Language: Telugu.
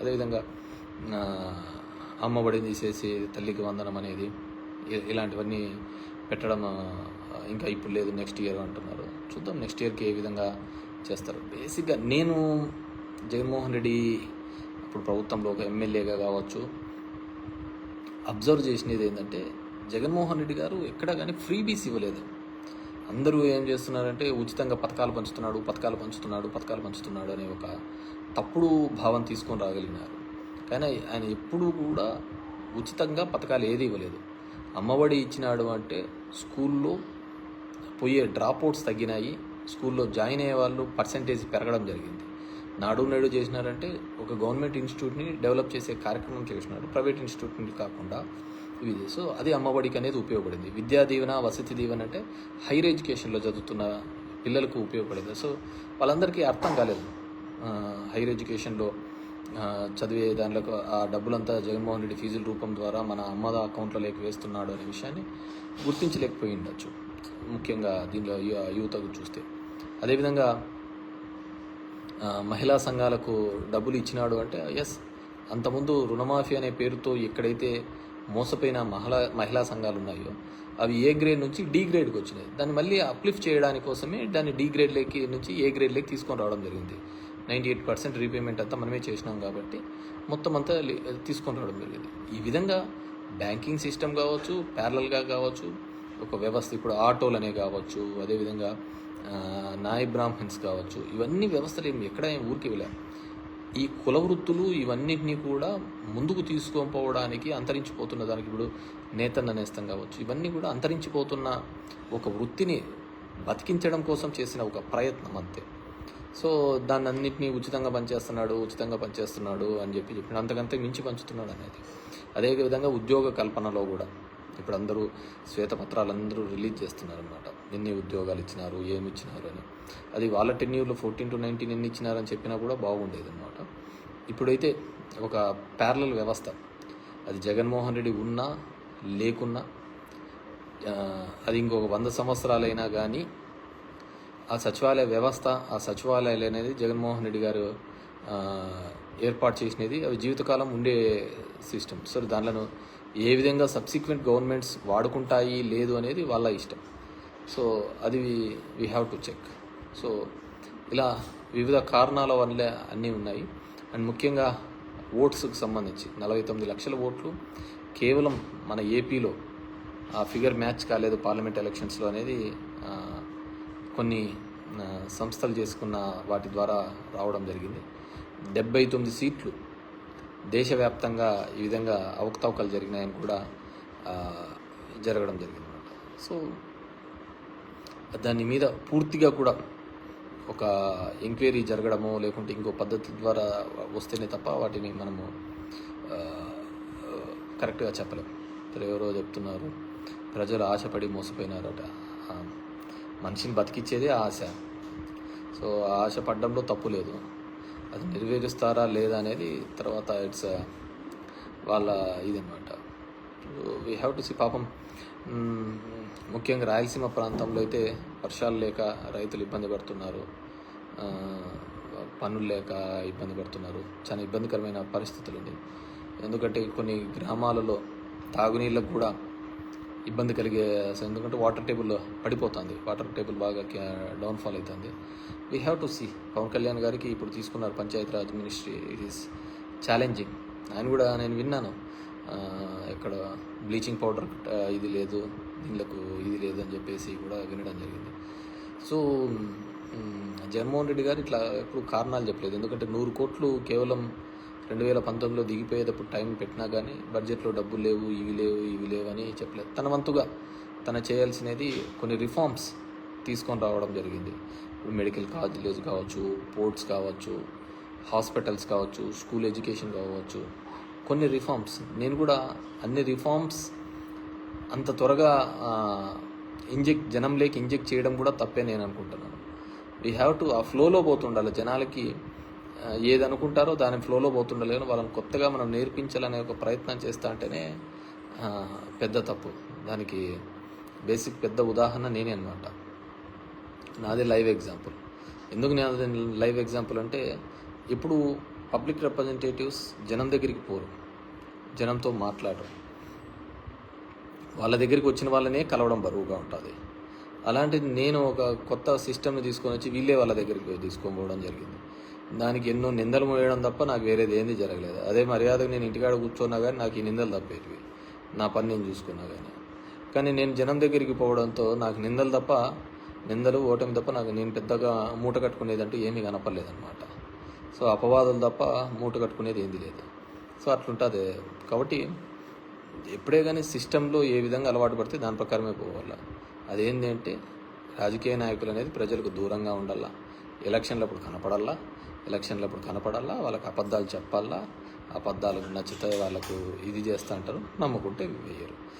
అదేవిధంగా ఆ, అమ్మఒడిని తీసేసి తల్లికి వందనం అనేది ఇలాంటివన్నీ పెట్టడం ఇంకా ఇప్పుడు లేదు నెక్స్ట్ ఇయర్ అంటున్నారు. చూద్దాం నెక్స్ట్ ఇయర్కి ఏ విధంగా చేస్తారు. బేసిక్గా నేను జగన్మోహన్ రెడ్డి ఇప్పుడు ప్రభుత్వంలో ఒక ఎమ్మెల్యేగా కావచ్చు అబ్జర్వ్ చేసినది ఏంటంటే జగన్మోహన్ రెడ్డి గారు ఎక్కడ కానీ ఫ్రీబీస్ ఇవ్వలేదు. అందరూ ఏం చేస్తున్నారంటే ఉచితంగా పథకాలు పంచుతున్నాడు పథకాలు పంచుతున్నాడు పథకాలు పంచుతున్నాడు అనే ఒక తప్పుడు భావం తీసుకొని రాగలిగినారు. కానీ ఆయన ఎప్పుడూ కూడా ఉచితంగా పథకాలు ఏది ఇవ్వలేదు. అమ్మఒడి ఇచ్చినాడు అంటే స్కూల్లో పోయే డ్రాప్ అవుట్స్ తగ్గినాయి స్కూల్లో జాయిన్ అయ్యే వాళ్ళు పర్సంటేజ్ పెరగడం జరిగింది. నాడు నేడు చేసినారంటే ఒక గవర్నమెంట్ ఇన్స్టిట్యూట్ని డెవలప్ చేసే కార్యక్రమం చేసినాడు ప్రైవేట్ ఇన్స్టిట్యూట్ని కాకుండా. ఇది. సో అది అమ్మఒడికి అనేది ఉపయోగపడింది. విద్యా దీవెన వసతి దీవెన అంటే హైయర్ ఎడ్యుకేషన్లో చదువుతున్న పిల్లలకు ఉపయోగపడింది. సో వాళ్ళందరికీ అర్థం కాలేదు. హైయర్ ఎడ్యుకేషన్లో చదివే దానిలో ఆ డబ్బులంతా జగన్మోహన్ రెడ్డి ఫీజుల రూపం ద్వారా మన అమ్మద అకౌంట్లలోకి వేస్తున్నాడు అనే విషయాన్ని గుర్తించలేకపోయి ఉండొచ్చు. ముఖ్యంగా దీనిలో యువతకు చూస్తే. అదేవిధంగా మహిళా సంఘాలకు డబ్బులు ఇచ్చినాడు అంటే ఎస్ అంతకుముందు రుణమాఫీ అనే పేరుతో ఎక్కడైతే మోసపోయిన మహిళా మహిళా సంఘాలు ఉన్నాయో అవి ఏ గ్రేడ్ నుంచి డి గ్రేడ్కి వచ్చినాయి. దాన్ని మళ్ళీ అప్లిఫ్ట్ చేయడానికి కోసమే దాన్ని డి గ్రేడ్లోకి నుంచి ఏ గ్రేడ్లోకి తీసుకొని రావడం జరిగింది. నైంటీ ఎయిట్ పర్సెంట్ రీపేమెంట్ అంతా మనమే చేసినాం కాబట్టి మొత్తం అంతా తీసుకొని రావడం జరిగింది. ఈ విధంగా బ్యాంకింగ్ సిస్టమ్ కావచ్చు ప్యారలల్గా కావచ్చు ఒక వ్యవస్థ ఇప్పుడు ఆటోలనే కావచ్చు అదేవిధంగా నాయ్ బ్రాహ్మణ్స్ కావచ్చు ఇవన్నీ వ్యవస్థలు ఏమి ఎక్కడ ఏం ఊరికి వెళ్ళాం. ఈ కుల వృత్తులు ఇవన్నిటినీ కూడా ముందుకు తీసుకోపోవడానికి అంతరించిపోతున్న దానికి ఇప్పుడు నేతన్న నేస్తం కావచ్చు. ఇవన్నీ కూడా అంతరించిపోతున్న ఒక వృత్తిని బతికించడం కోసం చేసిన ఒక ప్రయత్నం అంతే. సో దాన్ని అన్నింటినీ ఉచితంగా పనిచేస్తున్నాడు ఉచితంగా పనిచేస్తున్నాడు అని చెప్పి చెప్పిన అంతకంతే మించి పంచుతున్నాడు అనేది. అదే విధంగా ఉద్యోగ కల్పనలో కూడా. ఇప్పుడు అందరూ శ్వేతపత్రాలు అందరూ రిలీజ్ చేస్తున్నారు అనమాట ఎన్ని ఉద్యోగాలు ఇచ్చినారు ఏమి ఇచ్చినారు అని. అది వాళ్ళ టెన్యూర్లో ఫోర్టీన్ టు నైన్టీన్ ఎన్ని ఇచ్చినారని చెప్పినా కూడా బాగుండేది అనమాట ఇప్పుడైతే ఒక ప్యారలల్ వ్యవస్థ. అది జగన్మోహన్ రెడ్డి ఉన్నా లేకున్నా అది ఇంకొక వంద సంవత్సరాలైనా కానీ ఆ సచివాలయ వ్యవస్థ ఆ సచివాలయాలు అనేది జగన్మోహన్ రెడ్డి గారు ఏర్పాటు చేసినది అవి జీవితకాలం ఉండే సిస్టమ్ సో దానిలో ఏ విధంగా సబ్సిక్వెంట్ గవర్నమెంట్స్ వాడుకుంటాయి లేదు అనేది వాళ్ళ ఇష్టం. సో అది we have to check so ఇలా వివిధ కారణాల వల్ల అన్నీ ఉన్నాయి. అండ్ ముఖ్యంగా ఓట్స్కి సంబంధించి నలభై తొమ్మిది లక్షల ఓట్లు కేవలం మన ఏపీలో ఆ ఫిగర్ మ్యాచ్ కాలేదు పార్లమెంట్ ఎలక్షన్స్లో అనేది కొన్ని సంస్థలు చేసుకున్న వాటి ద్వారా రావడం జరిగింది. డెబ్బై తొమ్మిది సీట్లు దేశవ్యాప్తంగా ఈ విధంగా అవకతవకలు జరిగినాయని కూడా జరగడం జరిగింది అనమాట సో దాని మీద పూర్తిగా కూడా ఒక ఎంక్వైరీ జరగడమో లేకుంటే ఇంకో పద్ధతి ద్వారా వస్తేనే తప్ప వాటిని మనము కరెక్ట్గా చెప్పలేం. ఇప్పుడు ఎవరో చెప్తున్నారు ప్రజలు ఆశపడి మోసపోయినారట. మనిషిని బతికిచ్చేదే ఆశ. సో ఆశ పడ్డంలో తప్పు లేదు. అది నెరవేరుస్తారా లేదా అనేది తర్వాత ఇట్స్ వాళ్ళ ఇది వీ హ్యావ్ టు సి పాపం ముఖ్యంగా రాయలసీమ ప్రాంతంలో అయితే వర్షాలు లేక రైతులు ఇబ్బంది పడుతున్నారు. పనులు లేక ఇబ్బంది పడుతున్నారు. చాలా ఇబ్బందికరమైన పరిస్థితులు ఉంది. ఎందుకంటే కొన్ని గ్రామాలలో తాగునీళ్ళకు కూడా ఇబ్బంది కలిగే ఎందుకంటే వాటర్ టేబుల్ పడిపోతుంది. వాటర్ టేబుల్ బాగా డౌన్ఫాల్ అవుతుంది we have to see Pavan Kalyan గారికి ఇప్పుడు తీసుకున్నారు Panchayati Raj ministry. It is challenging ఆయన కూడా నేను విన్నాను. ఇక్కడ బ్లీచింగ్ పౌడర్ ఇది లేదు నీళ్ళకు ఇది లేదు అని చెప్పేసి కూడా వినడం జరిగింది. సో జగన్మోహన్ రెడ్డి గారు ఇట్లా ఎప్పుడు కారణాలు చెప్పలేదు. ఎందుకంటే నూరు కోట్లు కేవలం రెండు వేల పంతొమ్మిదిలో దిగిపోయేటప్పుడు టైం పెట్టినా కానీ బడ్జెట్లో డబ్బులు లేవు ఇవి లేవు ఇవి లేవు అని చెప్పలేదు. తన వంతుగా తన చేయాల్సినది కొన్ని రిఫార్మ్స్ తీసుకొని రావడం జరిగింది. ఇప్పుడు మెడికల్ కాలేజ్ కావచ్చు పోర్ట్స్ కావచ్చు హాస్పిటల్స్ కావచ్చు స్కూల్ ఎడ్యుకేషన్ కావచ్చు. కొన్ని రిఫార్మ్స్. నేను కూడా అన్ని రిఫార్మ్స్ అంత త్వరగా ఇంజెక్ట్ జనంలోకి ఇంజెక్ట్ చేయడం కూడా తప్పే నేను అనుకుంటున్నాను. వీ హ్యావ్ టు ఆ ఫ్లోలో పోతుండాలి జనాలకి ఏది అనుకుంటారో దాని ఫ్లోలో పోతుండలేను. వాళ్ళని కొత్తగా మనం నేర్పించాలనే ఒక ప్రయత్నం చేస్తా అంటేనే పెద్ద తప్పు. దానికి బేసిక్ పెద్ద ఉదాహరణ నేనే అనమాట నాదే లైవ్ ఎగ్జాంపుల్ ఎందుకు నేను లైవ్ ఎగ్జాంపుల్ అంటే ఇప్పుడు పబ్లిక్ రిప్రజెంటేటివ్స్ జనం దగ్గరికి పోరు. జనంతో మాట్లాడరు. వాళ్ళ దగ్గరికి వచ్చిన వాళ్ళనే కలవడం బరువుగా ఉంటుంది. అలాంటిది నేను ఒక కొత్త సిస్టమ్ని తీసుకొని వచ్చి వీళ్ళే వాళ్ళ దగ్గరికి తీసుకొని పోవడం జరిగింది. దానికి ఎన్నో నిందలు మోయడం తప్ప నాకు వేరేది ఏంది జరగలేదు. అదే మర్యాదగా నేను ఇంటికాడ కూర్చున్నా కానీ నాకు ఈ నిందలు తప్పేటివి. నా పని నేను చూసుకున్నా కానీ కానీ నేను జనం దగ్గరికి పోవడంతో నాకు నిందలు తప్ప నిందలు ఓటమి తప్ప నాకు నేను పెద్దగా మూట కట్టుకునేదంటూ ఏమీ కనపడలేదన్నమాట. సో అపవాదులు తప్ప మూట కట్టుకునేది ఏంది లేదు. సో అట్లుంటుంది. కాబట్టి ఎప్పుడే కానీ సిస్టంలో ఏ విధంగా అలవాటు పడితే దాని ప్రకారమే పోవాలా. అదేంటి అంటే రాజకీయ నాయకులు అనేది ప్రజలకు దూరంగా ఉండాలా. ఎలక్షన్లప్పుడు కనపడాలా ఎలక్షన్లప్పుడు కనపడాలా? వాళ్ళకి అబద్ధాలు చెప్పాలా? అబద్ధాలు నచ్చితే వాళ్ళకు ఇది చేస్తా అంటారు. నమ్ముకుంటే వేయరు.